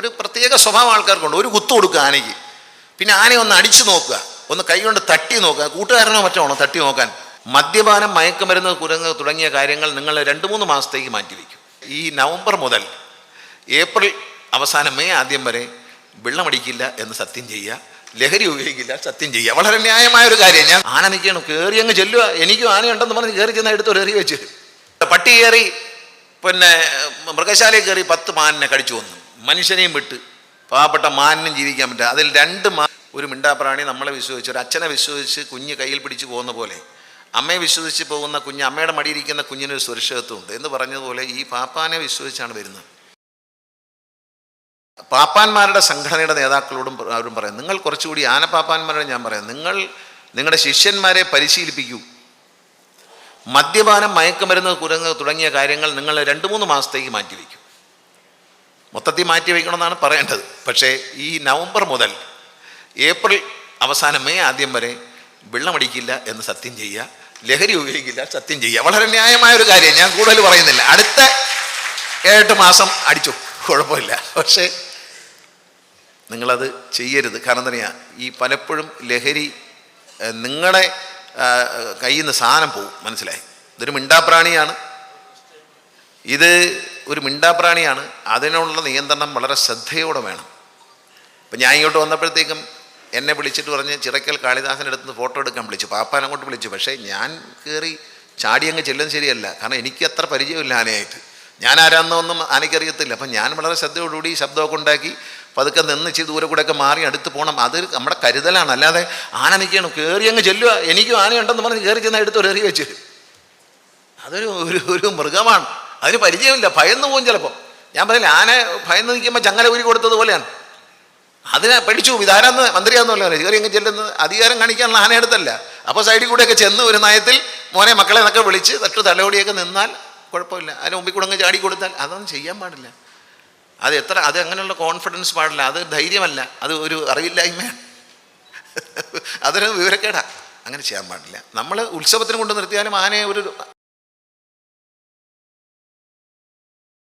ഒരു പ്രത്യേക സ്വഭാവം ആൾക്കാർക്കുണ്ട്. ഒരു കുത്തു കൊടുക്കുക ആനയ്ക്ക്. പിന്നെ ആനയെ ഒന്ന് അടിച്ചു നോക്കുക. ഒന്ന് കൈ കൊണ്ട് തട്ടി നോക്കുക. കൂട്ടുകാരനോ മറ്റോ തട്ടി നോക്കാൻ. മദ്യപാനം മയക്കുമരുന്ന് കുരങ്ങ് തുടങ്ങിയ കാര്യങ്ങൾ നിങ്ങൾ രണ്ട് മൂന്ന് മാസത്തേക്ക് മാറ്റിവെക്കും ഈ നവംബർ മുതൽ ഏപ്രിൽ അവസാനം മെയ് ആദ്യം വരെ വെള്ളമടിക്കില്ല എന്ന് സത്യം ചെയ്യുക. ലഹരി ഉപയോഗിക്കില്ല സത്യം ചെയ്യുക. വളരെ ന്യായമായ ഒരു കാര്യം. ഞാൻ ആന നിൽക്കണം കയറി അങ്ങ് ചെല്ലുക. എനിക്കും ആനയുണ്ടെന്ന് പറഞ്ഞ് കയറി ചെന്ന് എടുത്ത് ഒരു എറി വെച്ച്. പട്ടി കയറി പിന്നെ മൃഗശാലയിൽ കയറി പത്ത് മാനിനെ കടിച്ചു വന്നു മനുഷ്യനെയും വിട്ട് പാവപ്പെട്ട മാനിനും ജീവിക്കാൻ പറ്റുക അതിൽ രണ്ട് മാ ഒരു മിണ്ടാപ്രാണി നമ്മളെ വിശ്വസിച്ച് ഒരു അച്ഛനെ വിശ്വസിച്ച് കുഞ്ഞ് കയ്യിൽ പിടിച്ച് പോകുന്ന പോലെ അമ്മയെ വിശ്വസിച്ച് പോകുന്ന കുഞ്ഞ് അമ്മയുടെ മടിയിരിക്കുന്ന കുഞ്ഞിനൊരു സുരക്ഷിതത്വമുണ്ട്. എന്ന് പറഞ്ഞതുപോലെ ഈ പാപ്പാനെ വിശ്വസിച്ചാണ് വരുന്നത്. പാപ്പാന്മാരുടെ സംഘടനയുടെ നേതാക്കളോടും അവരും പറയാം നിങ്ങൾ കുറച്ചുകൂടി ആനപ്പാപ്പാന്മാരോട് ഞാൻ പറയാം. നിങ്ങൾ നിങ്ങളുടെ ശിഷ്യന്മാരെ പരിശീലിപ്പിക്കൂ. മദ്യപാനം മയക്കുമരുന്ന് കുരങ്ങ് തുടങ്ങിയ കാര്യങ്ങൾ നിങ്ങൾ രണ്ട് മൂന്ന് മാസത്തേക്ക് മാറ്റിവെക്കും. മൊത്തത്തിൽ മാറ്റി വയ്ക്കണമെന്നാണ് പറയേണ്ടത്. പക്ഷേ ഈ നവംബർ മുതൽ ഏപ്രിൽ അവസാനം മെയ് ആദ്യം വരെ വെള്ളമടിക്കില്ല എന്ന് സത്യം ചെയ്യുക ലഹരി ഉപയോഗിക്കില്ല സത്യം ചെയ്യുക. വളരെ ന്യായമായ ഒരു കാര്യം. ഞാൻ കൂടുതൽ പറയുന്നില്ല. അടുത്ത ഏഴെട്ട് മാസം അടിച്ചു. കുഴപ്പമില്ല. പക്ഷേ നിങ്ങളത് ചെയ്യരുത്. കാരണം തന്നെയാ ഈ പലപ്പോഴും ലഹരി നിങ്ങളെ കയ്യിൽ നിന്ന് സാധനം പോവും. മനസ്സിലായി? ഇതൊരു മിണ്ടാപ്രാണിയാണ്. ഇത് ഒരു മിണ്ടാപ്രാണിയാണ്. അതിനുള്ള നിയന്ത്രണം വളരെ ശ്രദ്ധയോടെ വേണം. ഇപ്പം ഞാൻ ഇങ്ങോട്ട് വന്നപ്പോഴത്തേക്കും എന്നെ വിളിച്ചിട്ട് പറഞ്ഞ് ചിറക്കൽ കാളിദാസന്റെ അടുത്ത് ഫോട്ടോ എടുക്കാൻ വിളിച്ചു. പാപ്പാൻ അങ്ങോട്ട് വിളിച്ചു. പക്ഷേ ഞാൻ കയറി ചാടി അങ്ങ് ചെല്ലുന്നത് ശരിയല്ല. കാരണം എനിക്ക് അത്ര പരിചയമില്ല ആനയായിട്ട്. ഞാൻ ആരാന്നൊന്നും ആനയ്ക്കറിയത്തില്ല. അപ്പം ഞാൻ വളരെ ശ്രദ്ധയോടുകൂടി ശബ്ദമൊക്കെ ഉണ്ടാക്കി പതുക്കെ നിന്ന് ഇച്ചിരി ദൂരെ കൂടെയൊക്കെ മാറി അടുത്ത് പോകണം അത് നമ്മുടെ കരുതലാണ്. അല്ലാതെ ആന നിൽക്കണം കയറി അങ്ങ് ചെല്ലുക. എനിക്കും ആനയുണ്ടെന്ന് പറഞ്ഞ് കയറി ചെന്ന് എടുത്ത് ഒരു എറി വെച്ച്. അതൊരു ഒരു ഒരു മൃഗമാണ്. അതിന് പരിചയമില്ല. ഭയന്നു പോകും ചിലപ്പോൾ ഞാൻ പറയില്ല ആന ഭയന്ന് നിൽക്കുമ്പോൾ ചങ്ങല ഊരി കൊടുത്തതുപോലെയാണ് അതിനെ പഠിച്ചു ഇതാരാന്ന് മന്ത്രിയാന്നല്ലോ കയറി അങ്ങ് ചെല്ലുന്നത്. അധികാരം കാണിക്കാനുള്ള ആന എടുത്തല്ല അപ്പോൾ സൈഡിൽ കൂടെയൊക്കെ ചെന്ന് ഒരു നയത്തിൽ മോനെ മക്കളെ എന്നൊക്കെ വിളിച്ച് തട്ട് തലയോടിയൊക്കെ നിന്നാൽ കുഴപ്പമില്ല. അതിന് മുമ്പിൽ കൂടെ അങ്ങ് ചാടി കൊടുത്താൽ അതൊന്നും ചെയ്യാൻ പാടില്ല. അത് എത്ര അത് അങ്ങനെയുള്ള കോൺഫിഡൻസ് പാടില്ല. അത് ധൈര്യമല്ല. അത് ഒരു അറിവില്ലായ്മയാണ് അതൊരു വിവരക്കേടാ. അങ്ങനെ ചെയ്യാൻ പാടില്ല. നമ്മൾ ഉത്സവത്തിന് കൊണ്ട് നിർത്തിയാലും ആനയെ ഒരു